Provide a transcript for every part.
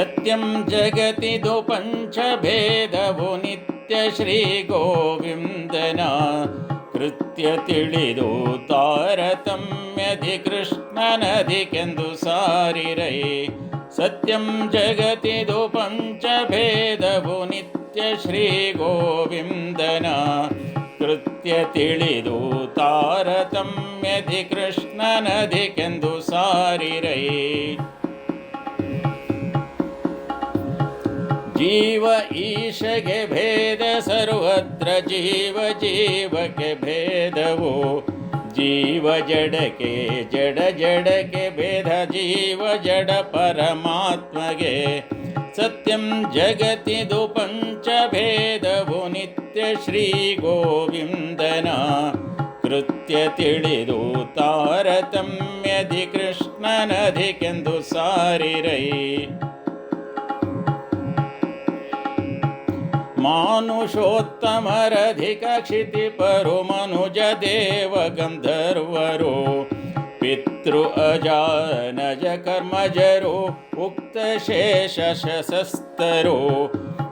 ಸತ್ಯಂ ಜಗತಿದು ಪಂಚಭೇದವು ನಿತ್ಯ ಶ್ರೀ ಗೋವಿಂದನ ಕೃತ್ಯ ತಿಳಿದು ತಾರತಮ್ಯಧಿ ಕೃಷ್ಣನಧಿಕೆಂದು ಸಾರಿರೈ ಸತ್ಯಂ ಜಗತಿದು ಪಂಚಭೇದವು ನಿತ್ಯ ಶ್ರೀ ಗೋವಿಂದನ ತಿಳಿದು ತಾರತಮ್ಯಧಿ ಕೃಷ್ಣನಧಿಕೆಂದು ಸಾರಿರೈ ಜೀವ ಈಶಗೆ ಭೇದ, ಸರ್ವತ್ರ ಜೀವ ಜೀವಕ್ಕೆ ಭೇದವು. ಜೀವ ಜಡಕ್ಕೆ ಜಡ ಜಡಕ್ಕೆ ಭೇದ, ಜೀವ ಜಡ ಪರಮಾತ್ಮಗೆ ಸತ್ಯಂ ಜಗತಿದು ಪಂಚಭೇದವು. ನಿತ್ಯ ಶ್ರೀ ಗೋವಿಂದನ ಕೃತ್ಯ ತಿಳಿದು ಕೃಷ್ಣನಧಿಕೆಂದು ಸಾರಿರೈ. ಮಾನುಷೋತ್ತಮರಧಿಕ ಕ್ಷಿತಿಪರು ಮನುಜ ದೇವ ಗಂಧರ್ವರು ಪಿತೃ ಅಜಾನಜ ಕರ್ಮಜರು ಉಕ್ತ ಶೇಷ ಶಸಸ್ತರು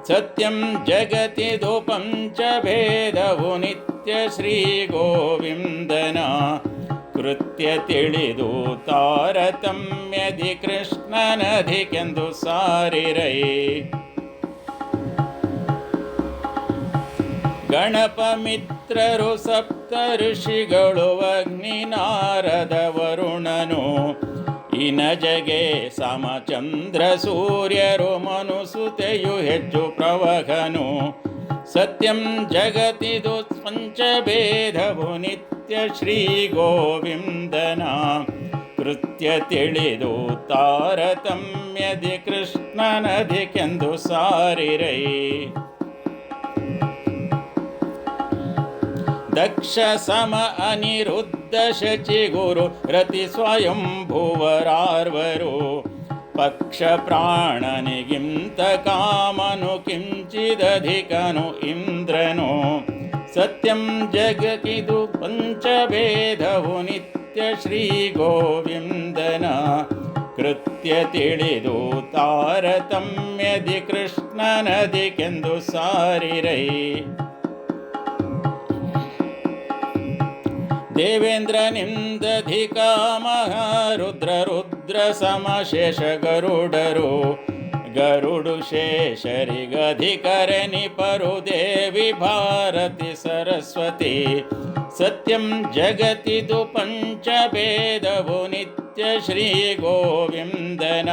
ಸತ್ಯಂ ಜಗತಿ ಜಗತಿದು ಪಂಚಭೇದವು ನಿತ್ಯ ಶ್ರೀ ಗೋವಿಂದನ ಕೃತ್ಯ ತಿಳಿದು ತಾರತಮ್ಯಧಿ ಕೃಷ್ಣನಧಿಕೆಂದು ಸಾರಿರೈ ಗಣಪ ಮಿತ್ರರು ಸಪ್ತ ಋಷಿಗಳು ಅಗ್ನಿ ನಾರದ ವರುಣನು. ಇನಜಗೆ ಸಮಚಂದ್ರ ಸೂರ್ಯರು ಮನುಸುತೆಯು ಹೆಚ್ಚು ಪ್ರವಹನು. ಸತ್ಯಂ ಜಗತಿದು ಪಂಚಭೇದವು ನಿತ್ಯ ಶ್ರೀ ಗೋವಿಂದನ. ಕೃತ್ಯ ತಿಳಿದು ತಾರತಮ್ಯದಿ ಕೃಷ್ಣನಧಿಕೆಂದು ಸಾರಿರೈ. ದಕ್ಷ ಸಮ ಅನಿರುದ್ಧ ಶಚಿ ಗುರು ರತಿ ಸ್ವಯಂಭುವರಾರ್ವರು. ಪಕ್ಷ ಪ್ರಾಣನಿಗಿಂತ ಕಾಮನು ಕಿಂಚಿದಧಿಕನು ಇಂದ್ರನು. ಸತ್ಯಂ ಜಗಕಿದು ಪಂಚಭೇದವು ನಿತ್ಯ ಶ್ರೀ ಗೋವಿಂದನ ಕೃತ್ಯ ತಿಳಿದು ತಾರತಮ್ಯದಿ ಕೃಷ್ಣನದಿಕೆಂದು ಸಾರಿರೈ. ದೇವೇಂದ್ರನಿಂದಧಿಕ ಮಹಾರುದ್ರ ರುದ್ರ ಸಮಶೇಷ ಗರುಡರು ಗರುಡು ಶೇಷರಿಗಧಿಕರಣಿ ಪರು ದೇವಿ ಭಾರತಿ ಸರಸ್ವತಿ. ಸತ್ಯಂ ಜಗತಿದು ಪಂಚಭೇದವು ನಿತ್ಯ ಶ್ರೀ ಗೋವಿಂದನ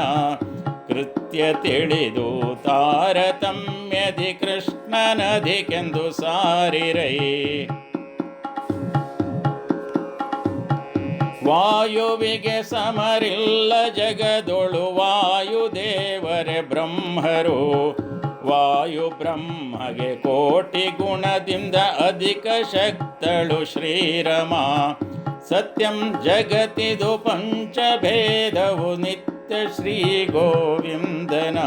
ಕೃತ್ಯ ತಿಳಿದು ತಾರತಮ್ಯಧಿ ಕೃಷ್ಣನಧಿಕೆಂದು ಸಾರಿರೈ. ವಾಯುವಿಗೆ ಸಮರಿಲ್ಲ ಜಗದೊಳು ವಾಯುದೇವರೇ ಬ್ರಹ್ಮರು. ವಾಯು ಬ್ರಹ್ಮಗೆ ಕೋಟಿ ಗುಣದಿಂದ ಅಧಿಕ ಶಕ್ತಳು ಶ್ರೀರಮ. ಸತ್ಯಂ ಜಗತಿದು ಪಂಚಭೇದವು ನಿತ್ಯ ಶ್ರೀ ಗೋವಿಂದನ.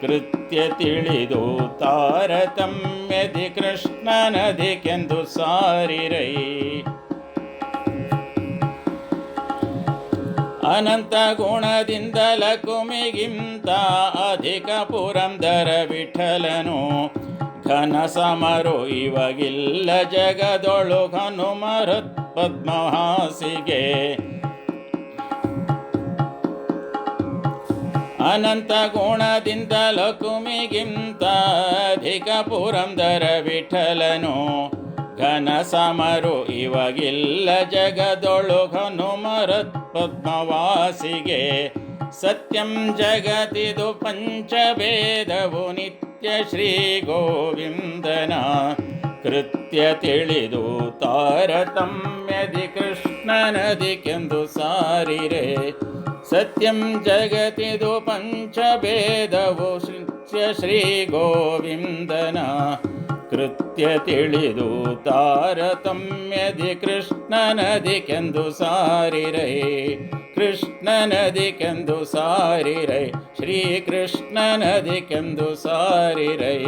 ಕೃತ್ಯ ತಿಳಿದು ತಾರತಮ್ಯದಿ ಕೃಷ್ಣನದಿಕೆಂದು ಸಾರಿರೈ. ಅನಂತ ಗುಣದಿಂದ ಲಕುಮಿಗಿಂತ ಅಧಿಕ ಪುರಂದರ ವಿಠಲನು. ಘನ ಸಮರು ಇವಾಗಿಲ್ಲ ಜಗದೊಳು ಹನುಮರುತ್ ಪದ್ಮಹಾಸಿಗೆ. ಅನಂತ ಗುಣದಿಂದ ಲಕುಮಿಗಿಂತ ಅಧಿಕ ಪುರಂದರ ವಿಠಲನು. ಘನ ಸಮರು ಇವಾಗಿಲ್ಲ ಜಗದೊಳು ಹನುಮರತ್ ಪದ್ಮವಾಸಿಗೆ. ಸತ್ಯಂ ಜಗತಿದು ಪಂಚಭೇದವು ನಿತ್ಯ ಶ್ರೀ ಗೋವಿಂದನ. ಕೃತ್ಯ ತಿಳಿದು ತಾರತಮ್ಯದಿ ಕೃಷ್ಣನದಿಕೆಂದು ಸಾರಿರೆ. ಸತ್ಯಂ ಜಗತಿದು ಪಂಚಭೇದವು ನಿತ್ಯ ಶ್ರೀ ಗೋವಿಂದನ. ಕೃತ್ಯ ತಿಳಿದು ತಾರತಮ್ಯದಿ ಕೃಷ್ಣನದಿಕೆಂದು ಸಾರಿರೈ ಕೃಷ್ಣನದಿಕೆಂದು ಸಾರಿರೈ ಶ್ರೀಕೃಷ್ಣನದಿಕೆಂದು ಸಾರಿರೈ